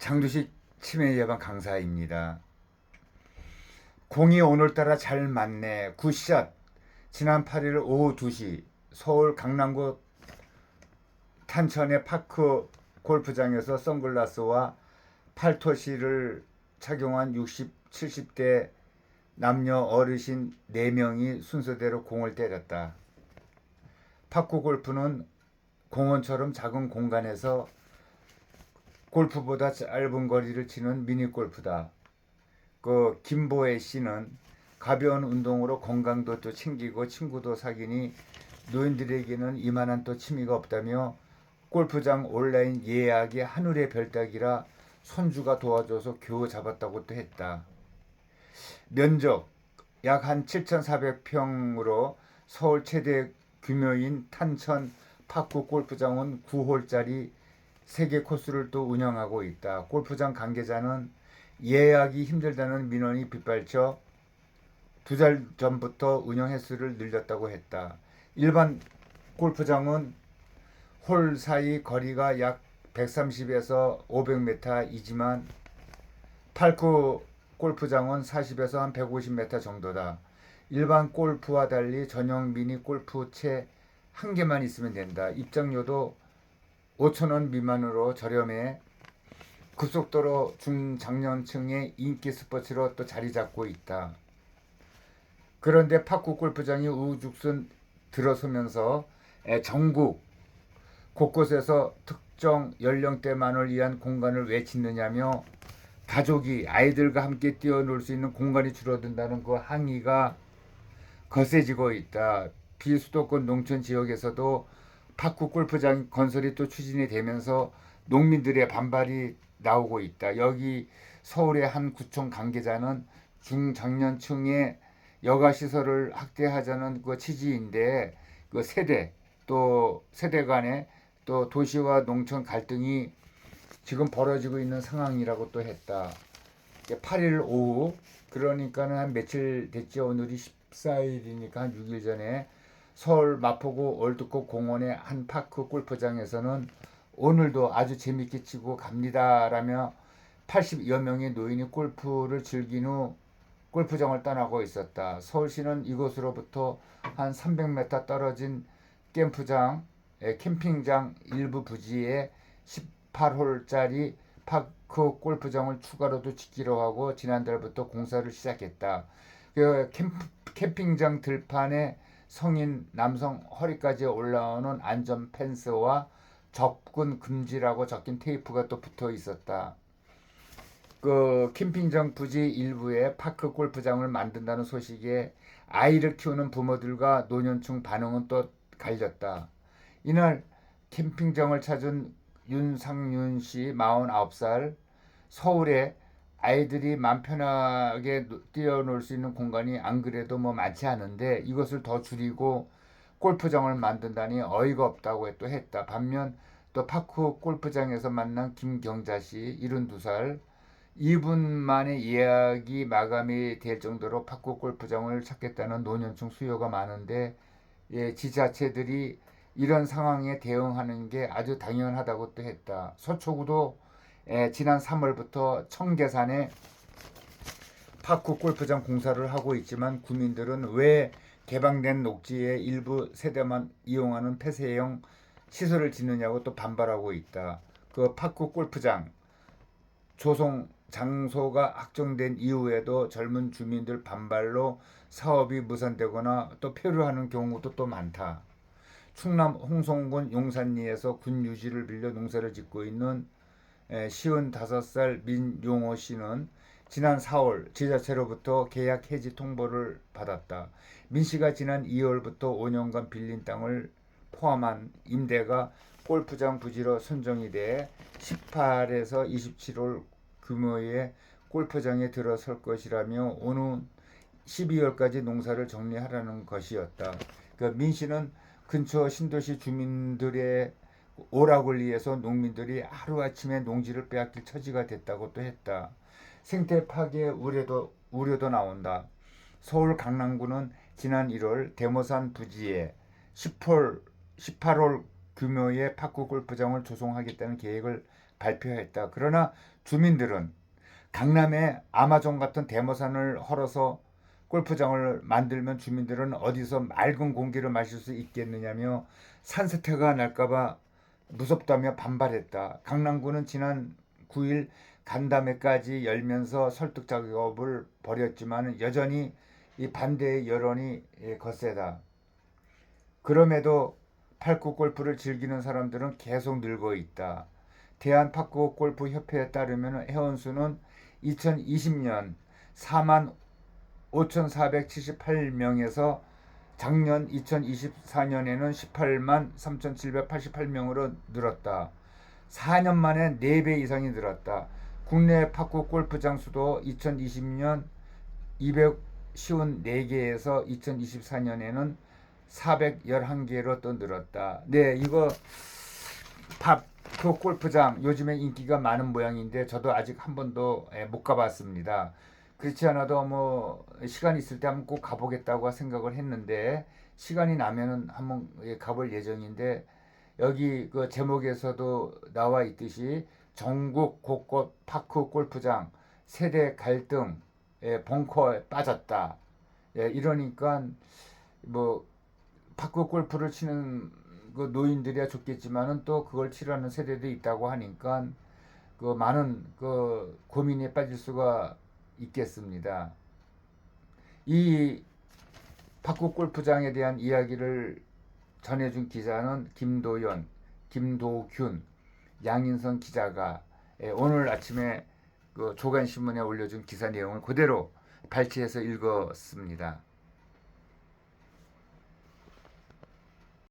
장두식 치매 예방 강사입니다. 공이 오늘따라 잘 맞네. 굿샷. 지난 8일 오후 2시 서울 강남구 탄천의 파크 골프장에서 선글라스와 팔토시를 착용한 60, 70대 남녀 어르신 4명이 순서대로 공을 때렸다. 파크 골프는 공원처럼 작은 공간에서 골프보다 짧은 거리를 치는 미니 골프다. 그 김보혜 씨는 가벼운 운동으로 건강도 또 챙기고 친구도 사귀니 노인들에게는 이만한 또 취미가 없다며 골프장 온라인 예약이 하늘의 별따기라 손주가 도와줘서 겨우 잡았다고 또 했다. 면적 약 한 7,400평으로 서울 최대 규모인 탄천 파크 골프장은 9홀짜리 세개 코스를 또 운영하고 있다. 골프장 관계자는 예약이 힘들다는 민원이 빗발쳐 두 달 전부터 운영 횟수를 늘렸다고 했다. 일반 골프장은 홀 사이 거리가 약 130에서 500m이지만 팔크 골프장은 40에서 한 150m 정도다. 일반 골프와 달리 전용 미니 골프채 한 개만 있으면 된다. 입장료도 5천 원 미만으로 저렴해 급속도로 중장년층의 인기 스포츠로 또 자리 잡고 있다. 그런데 파크 골프장이 우죽순 들어서면서 에, 전국 곳곳에서 특정 연령대만을 위한 공간을 왜 짓느냐며 가족이 아이들과 함께 뛰어놀 수 있는 공간이 줄어든다는 그 항의가 거세지고 있다. 비수도권 농촌 지역에서도 파크 골프장 건설이 또 추진이 되면서 농민들의 반발이 나오고 있다. 여기 서울의 한 구청 관계자는 중장년층의 여가 시설을 확대하자는 그 취지인데 그 세대 또 세대 간의 또 도시와 농촌 갈등이 지금 벌어지고 있는 상황이라고 또 했다. 8일 오후 그러니까는 한 며칠 됐죠. 오늘이 14일이니까 한 6일 전에 서울 마포구 올드코 공원의 한 파크 골프장에서는 오늘도 아주 재밌게 치고 갑니다라며 80여 명의 노인이 골프를 즐긴 후 골프장을 떠나고 있었다. 서울시는 이곳으로부터 한 300m 떨어진 캠프장, 에, 캠핑장 일부 부지에 18홀짜리 파크 골프장을 추가로도 짓기로 하고 지난달부터 공사를 시작했다. 그 캠, 캠핑장 들판에 성인 남성 허리까지 올라오는 안전 펜스와 접근 금지라고 적힌 테이프가 또 붙어 있었다. 그 캠핑장 부지 일부에 파크 골프장을 만든다는 소식에 아이를 키우는 부모들과 노년층 반응은 또 갈렸다. 이날 캠핑장을 찾은 윤상윤 씨 49살 서울에 아이들이 맘 편하게 노- 뛰어놀 수 있는 공간이 안 그래도 뭐 많지 않은데 이것을 더 줄이고 골프장을 만든다니 어이가 없다고 또 했다. 반면 또 파크 골프장에서 만난 김경자 씨 72살 2분 만에 예약이 마감이 될 정도로 파크 골프장을 찾겠다는 노년층 수요가 많은데 예, 지자체들이 이런 상황에 대응하는 게 아주 당연하다고 또 했다. 서초구도 예, 지난 3월부터 청계산에 파크 골프장 공사를 하고 있지만 구민들은 왜 개방된 녹지의 일부 세대만 이용하는 폐쇄형 시설을 짓느냐고 또 반발하고 있다. 그 파크 골프장 조성 장소가 확정된 이후에도 젊은 주민들 반발로 사업이 무산되거나 또 폐류하는 경우도 또 많다. 충남 홍성군 용산리에서 군 유지를 빌려 농사를 짓고 있는 에, 55살 민용호 씨는 지난 4월 지자체로부터 계약 해지 통보를 받았다. 민 씨가 지난 2월부터 5년간 빌린 땅을 포함한 임대가 골프장 부지로 선정이 돼 18에서 27홀 규모의 골프장에 들어설 것이라며 오는 12월까지 농사를 정리하라는 것이었다. 그민 씨는 근처 신도시 주민들의 오락을 위해서 농민들이 하루아침에 농지를 빼앗길 처지가 됐다고 또 했다. 생태 파괴 우려도 우려도 나온다. 서울 강남구는 지난 1월 대모산 부지에 10홀 18홀 규모의 파크 골프장을 조성하겠다는 계획을 발표했다. 그러나 주민들은 강남에 아마존 같은 대모산을 헐어서 골프장을 만들면 주민들은 어디서 맑은 공기를 마실 수 있겠느냐며 산사태가 날까봐 무섭다며 반발했다. 강남구는 지난 9일 간담회까지 열면서 설득 작업을 벌였지만 여전히 이 반대의 여론이 예, 거세다. 그럼에도 팔구 골프를 즐기는 사람들은 계속 늘고 있다. 대한 팔구 골프 협회에 따르면 회원수는 2020년 4만 5,478명에서 작년 2024년에는 18만 3,788명으로 늘었다. 4년 만에 4배 이상이 늘었다. 국내 팝구 골프장 수도 2020년 254개에서 2024년에는 411개로 또 늘었다. 네, 이거 팝그 골프장 요즘에 인기가 많은 모양인데 저도 아직 한 번도 예, 못 가봤습니다. 그렇지 않아도 뭐 시간 있을 때 한번 꼭 가보겠다고 생각을 했는데 시간이 나면은 한번 예, 가볼 예정인데 여기 그 제목에서도 나와 있듯이 전국 곳곳 파크 골프장 세대 갈등 예, 벙커에 빠졌다. 예, 이러니까 뭐 파크 골프를 치는 그 노인들이야 좋겠지만은 또 그걸 치르는 세대도 있다고 하니까 그 많은 그 고민에 빠질 수가 있겠습니다. 이 파크 골프장에 대한 이야기를 전해준 기자는 김도연, 김도균, 양인선 기자가 예, 오늘 아침에 그 조간신문에 올려준 기사 내용을 그대로 발췌해서 읽었습니다.